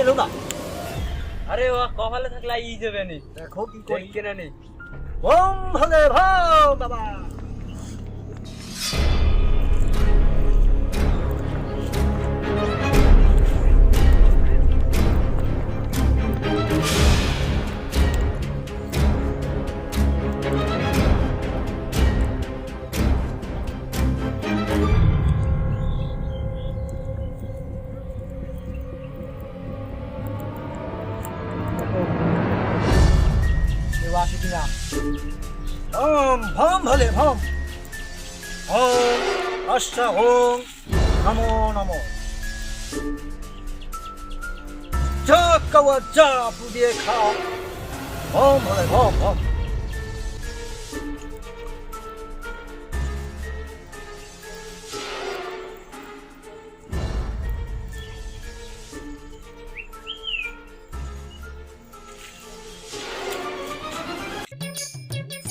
এলো না। আরে ও কপালে থাকলে ই যাবে নি। দেখো কি করি। কেনা নেই। বম ভলে ভম বাবা। অষ্ট ওম নমো নমো যা কাওয়া যা পুদিয়ে খাও ভম ভলে ভম ভম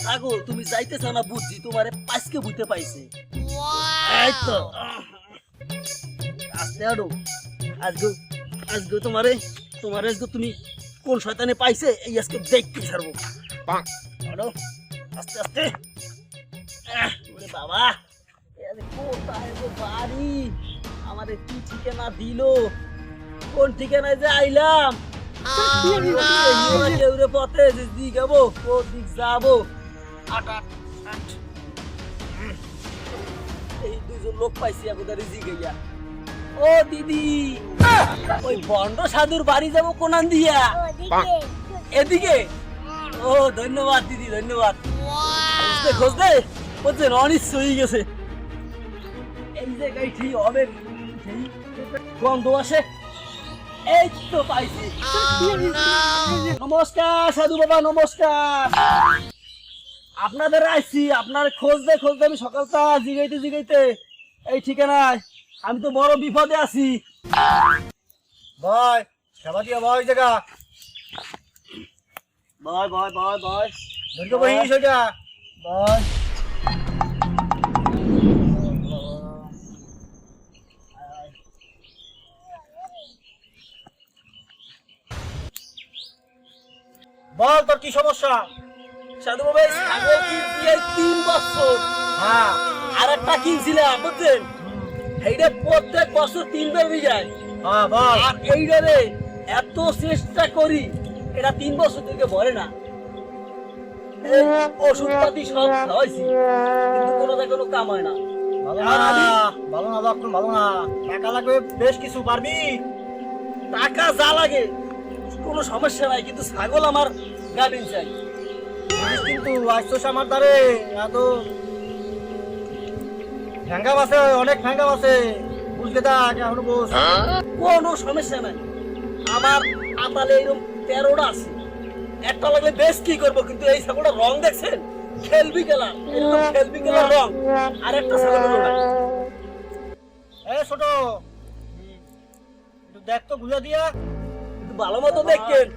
ছাগল তুমি যাইতেছ না বুঝছি তোমারে পাঁচকে বুঝতে পাইছে। এই তো। আস্তে আডো আজকে আজকে তোমারে তোমার আজকে তুমি কোন শয়তানে পাইছে এই আজকে দেখতে ছাড়বো। আডো আস্তে আস্তে। ওরে বাবা কোথায় বাড়ি? আমাদের কি ঠিকানা দিল? কোন ঠিকানায় যে আইলাম? পথে দিক যাব? আট আট আট। দুজন লোক পাইছি আমাদের জিগাইয়া ও দিদি ওই বন্ড সাধুর বাড়ি যাব কোনান দিয়া। এদিকে? ও ধন্যবাদ দিদি ধন্যবাদ। খুঁজতে খুঁজতে হয়ে গেছে। এই জায়গায় ঠিক হবে গন্ধ আসে এই তো পাইছি। নমস্কার সাধু বাবা নমস্কার। আপনাদের আইছি আপনার খোঁজতে খুঁজতে আমি সকালটা জিগাইতে জিগাইতে এই ঠিকানায় আমি তো বড় বিপদে আছি। বয় সেবা দিয়া বয় জায়গা। বয় বয় বয় বয় ধৈর্য বহি সেটা বয় বল তোর কি সমস্যা? সাধু বাবা তিন বছর। হ্যাঁ। আর একটা কিনছিলাম বুঝছেন? এইটা প্রত্যেক বছর তিনবার হয়ে আর এইটারে এত চেষ্টা করি এটা তিন বছর থেকে ভরে না। ওষুধপাতি সব খাওয়াইছি কিন্তু কোনো কাম হয় না। ভালো না ভালো না ভালো না। টাকা লাগবে বেশ কিছু পারবি? টাকা যা লাগে কোনো সমস্যা নাই কিন্তু ছাগল আমার গাভিন চাই। কিন্তু আসছোস আমার দ্বারে এত আছে অনেক আছে বস। কোনো সমস্যা নাই। আমার আতালে এরকম তেরোটা আছে। একটা লাগলে বেশ কি করব কিন্তু এই ছাগলটা রং দেখছেন? খেলবি গেলা এরকম খেলবি গেলা রং। আর একটা ছাগল এ ছোট। দেখ তো বুঝা দিয়া। ভালো মতো দেখেন।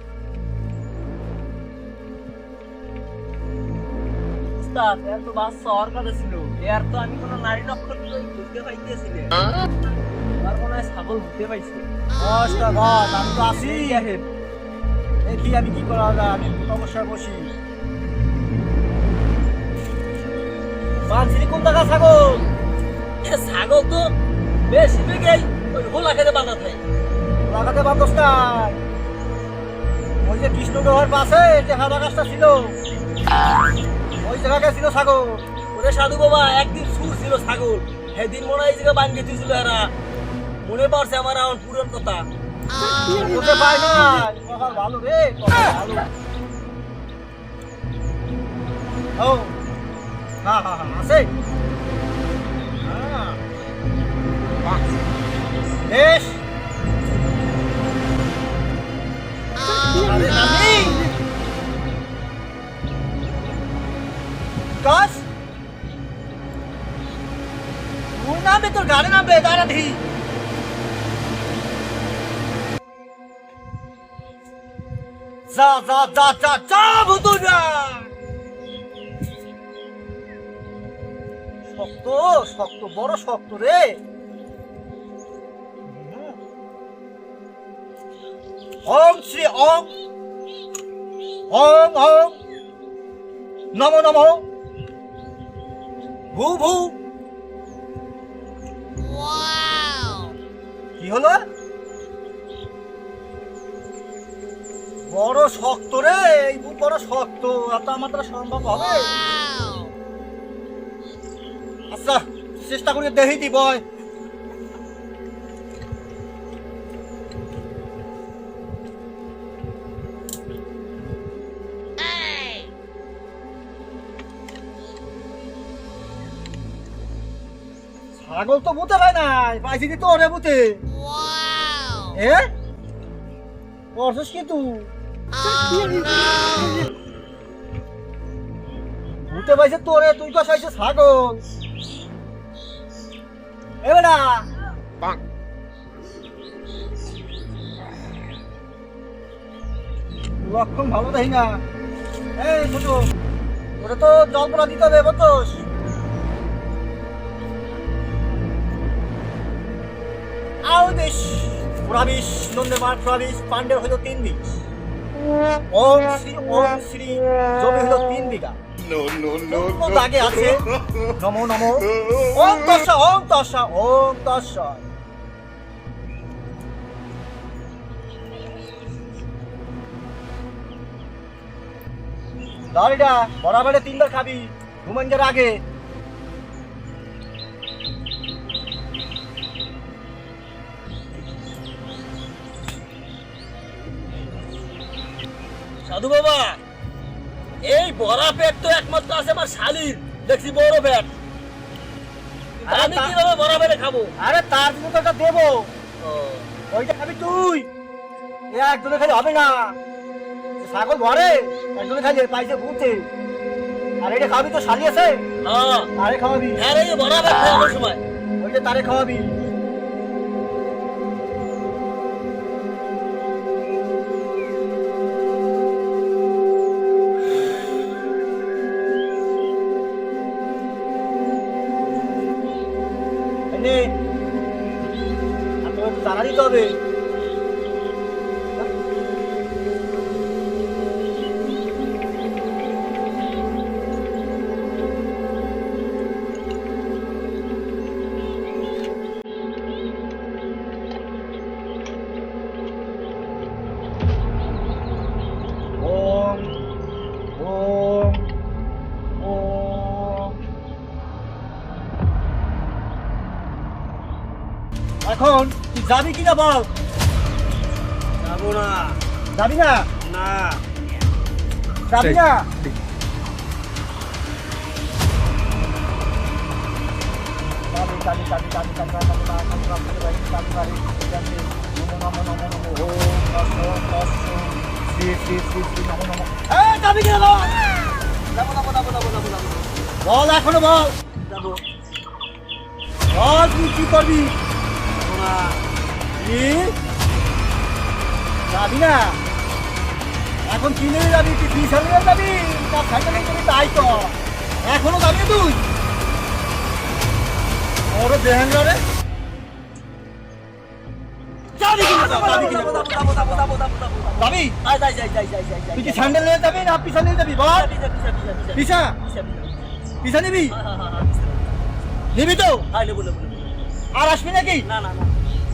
উস্তাদ, এর তো বাচ্চা কাছে ছিল। এর তো আমি কোনো নারী নক্ষত্র খুঁজতে পাইতেছিলে। আর মনে ছাগল ভুতে পাইছে। ঘর আমি তো আসি দেখি আমি কি করা যায় আমি সমস্যায় বসি বানছিলি কোন জায়গা ছাগল এ ছাগল তো বেশি বেগেই ওই হোলা খেতে বাঁধা লাগাতে নাই ওই যে কৃষ্ণনগর পাশে যে হাদা গাছটা ছিল ওই জায়গাটা ছিল ছাগল। ওরে সাধু বাবা, একদিন সুর ছিল ছাগল। সেদিন মনে হয় এই জায়গায় বান্ধে দিয়েছিল এরা। মনে পড়ছে আমার এখন পুরন কথা। বলতে পাই না। ভালো রে ভালো। হ্যাঁ হ্যাঁ হ্যাঁ। বেশ। কাজ তুই নামে তোর গাড়ি নামবে দাঁড়া ধি যা যা যা যা যা ভুতুরা শক্ত শক্ত, বড় শক্ত রে। ওম শ্রী ওম। ওম ওম। নম নম। ভূ ভু কি হলো? বড় শক্ত রে এই বড় শক্ত এত আমার দ্বারা সম্ভব হবে। আচ্ছা চেষ্টা করে দেখি দি বয়। ছাগল তো বুতে পায় নাই পাইছি তো ওরে বুতে। এ? করছিস কি তুই? ভূতে পাইছে তোরে তুই তো চাইছে ছাগল। এ বেটা। লক্ষণ ভালো দেখি না। এই ছোট ওটা তো জল পড়া দিতে হবে বুঝছোস? আও বেশ প্রবেশ নন্দমার প্রবেশ পাণ্ডের হলো তিন ওম শ্রী ওম শ্রী জমি হলো তিন বিঘা. দাগে আছে। নমো নমো। ওম তস্যা ওম তস্যা ওম তস্যা। দাঁড়িটা বরাবরে তিনবার খাবি ঘুমানজার আগে। সাধু বাবা এই বড়া পেট তো একমাত্র আছে আমার শালির দেখছি বড় পেট। আরে আমি কীভাবে বড়া পেটে খাব? আরে তার জন্য তো একটা দেবো। ও, ওইটা খাবি তুই। এ একজনে খালি হবে না। ছাগল ঘরে একজনে খালি পাইছে ঘুরতে আর এটা খাবি তো শালি আছে? হ্যাঁ। তারে খাওয়াবি। হ্যাঁ এই বড়া পেট খাওয়ার সময়। ওইটা তারে খাওয়াবি। নেই। আর তোমাকে তাড়াতাড়ি তবে এখন তুই যাবি কিনা বল যাব না যাবি না না যাবি না বল এখনও বল তুই কি করবি কি? যাবি না? এখন কিনে যাবি তুই টিউশন নিয়ে যাবি? না সাইকেলে যাবি তাই তো। এখনও যাবি তুই? ওরে দেহেন রে। যাবি যাবি আয় যাই যাই যাই যাই যাই যাই তুই কি স্যান্ডেল নিয়ে যাবি না পিছা নিয়ে যাবি? বল। পিছা পিছা নিবি? হ্যাঁ হ্যাঁ হ্যাঁ নিবি তো? আর আসবি নাকি? না না না।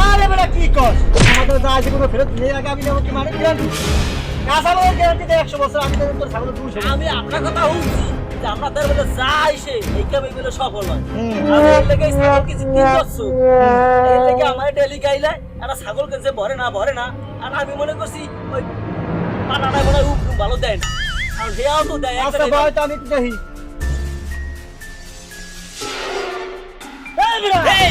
আরে বেটা কি কর? আমাদের যা আছে কোনো ফেরত নেই আগে আমি আমাকে মানে গ্যারান্টি কাঁচা লোকের গ্যারান্টি দেয় একশো বছর আমি তো তোর ছাগল দুশো আমি আপনার কথা শুনছি যে আপনাদের মধ্যে যা এই কামিগুলো সফল হয়। আমি এর লেগে ছাগল কিছু তিন বছর এর লেগে আমার ডেলি গাইলে একটা ছাগল কেনছে ভরে না ভরে না। আর আমি মনে করছি ওই পাটাটা মনে হয় ভালো দেয় না। আর হেয়াও তো দেয় একটা ভাই আমি একটু দেখি। এই